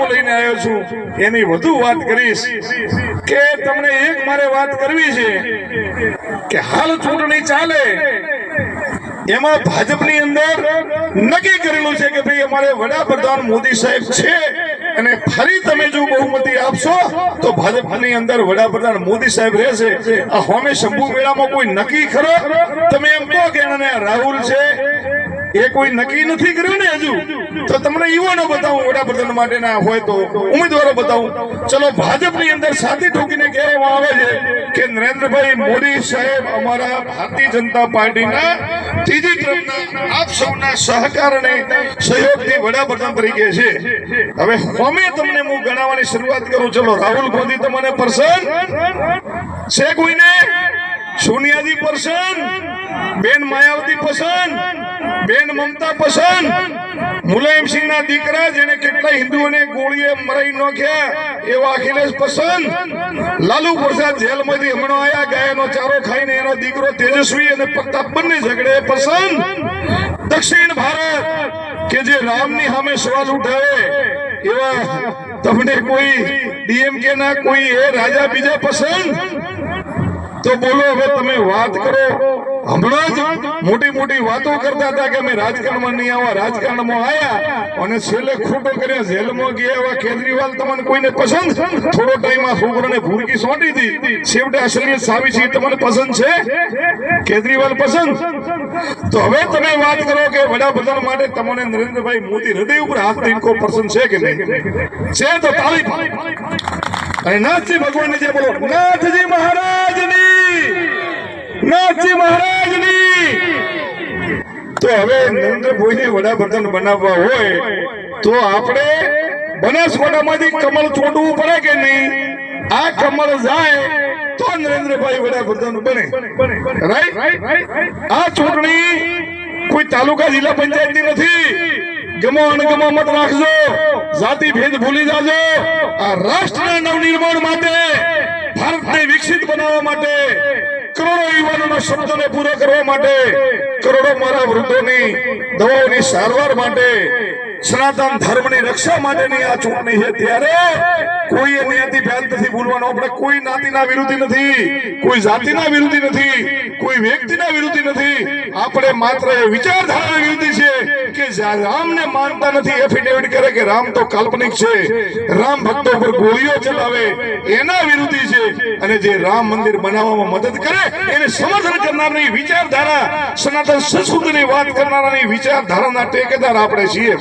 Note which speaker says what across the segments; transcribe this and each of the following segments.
Speaker 1: લઈને આવ્યો છું. એની વધુ વાત કરીશ કે તમને એક મારે વાત કરવી છે કે હાલ ચૂંટણી ચાલે. એમાં ભાજપની અંદર નક્કી કરેલું છે કે ભાઈ અમારે વડાપ્રધાન મોદી સાહેબ છે અને ફરી તમે જો બહુમતી આપશો, તો ભાજપની અંદર વડાપ્રધાન મોદી સાહેબ રહેશે. આ હોમે શંભુ મેળામાં કોઈ નક્કી ખરો? તમે એમ કહો કે રાહુલ છે એ કોઈ નક્કી નથી કર્યું ને હજુ? તો તમને યુવાનો બતાવું, વડાપ્રધાન માટેના હોય તો ઉમેદવારો બતાવું. ચલો, ભાજપની અંદર સાથી ઠોકીને કહેવામાં આવે છે કે નરેન્દ્રભાઈ મોદી સાહેબ અમારા ભારતીય જનતા પાર્ટીના ત્રીજી આપ સૌના સહકાર અને સહયોગથી વડાપ્રધાન તરીકે છે. હવે અમે તમને હું ગણાવવાની શરૂઆત કરું. ચલો, રાહુલ ગાંધી તમને પર્સન છે કોઈને સોનિયાજી પર્સન બેન માયાવતી પસંદ બેન મમતા પસંદ. મુલાયમસિંહ ના દીકરા જેને કેટલા હિન્દુઓને ગોળીએ મરાઈ નાખ્યા એવા અખિલેશ પસંદ. લાલુ પ્રસાદ જેલમાંથી હમણાં આયા, ગાયનો ચારો ખાઈને એનો દીકરો તેજસ્વી અને પ્રતાપ બંને ઝઘડે પસંદ. દક્ષિણ ભારત, કે જે રામની સામે સવાલ ઉઠાવે, એવા તમને કોઈ ડીએમકે ના કોઈ એ રાજા બીજા પસંદ? તો બોલો, હવે તમે વાત કરો. હમણાં જ મોટી મોટી વાતો કરતા હતા કે અમે રાજકારણમાં નહીં આવા, રાજકારણમાં આવ્યા અને છેલ્લે ખોટો કર્યા, જેલમાં ગયા એવા કેજરીવાલ તમને કોઈને પસંદ? થોડો ટાઈમ આ છોકરાને ભૂરકી સોંટી હતી છેવટે અસલિયત સાવી તમને પસંદ છે? કેજરીવાલ પસંદ? તો હવે તમે વાત કરો કે વડાપ્રધાન માટે તમને નરેન્દ્રભાઈ મોદી હૃદય ઉપર હાથ દઈને પસંદ છે કે નહીં? છે તો તાળી. અને નાથજી ભગવાનની જે બોલો, નાથજી મહારાજની નાથજી મહારાજની હવે નરેન્દ્રભાઈને વડાપ્રધાન બનાવવા હોય તો આપણે બનાસકાંઠામાંથી કમળ છોડવું પડે કે નહીં? આ કમળ જાય તો નરેન્દ્રભાઈ વડાપ્રધાન બને. રાઈટ આ ચૂંટણી કોઈ તાલુકા જિલ્લા પંચાયતની નથી. ગમો અણગમો મત રાખજો. જાતિ ભેદ ભૂલી જાજો. આ રાષ્ટ્રના નવનિર્માણ માટે, ભારતને વિકસિત બનાવવા માટે શબ્દોને પૂરો કરવા માટે કરોડો મારા વૃદ્ધોની દવાઓની સારવાર માટે સનાતન ધર્મની રક્ષા માટેની આ ચૂંટણી છે. ત્યારે કોઈ એ નિયતિ ભેદ નથી ભૂલવાનો. આપણે કોઈ નાતીના વિરોધી નથી, કોઈ જાતિના વિરોધી નથી, કોઈ વ્યક્તિના વિરોધી નથી. આપણે માત્ર વિચારધારા વિરોધી છે કે જ્યાં રામને માનતા નથી એફિડેવિટ કરે કે સનાતન સંસ્કૃતિની વાત ટેકેદાર આપણે છીએ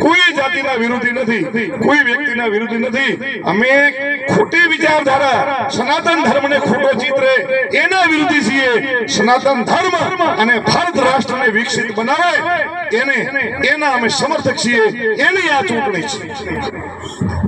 Speaker 1: કોઈ જાતિના વિરોધી નથી, કોઈ વ્યક્તિના વિરોધી નથી. અમે ખોટી વિચારધારા, સનાતન ધર્મને ખોટો ચિત્રે, એના સનાતન ધર્મ અને ભારત રાષ્ટ્રને વિકસિત બનાવે, એને, એના અમે સમર્થક છીએ, એની આ ચૂંટણી છે.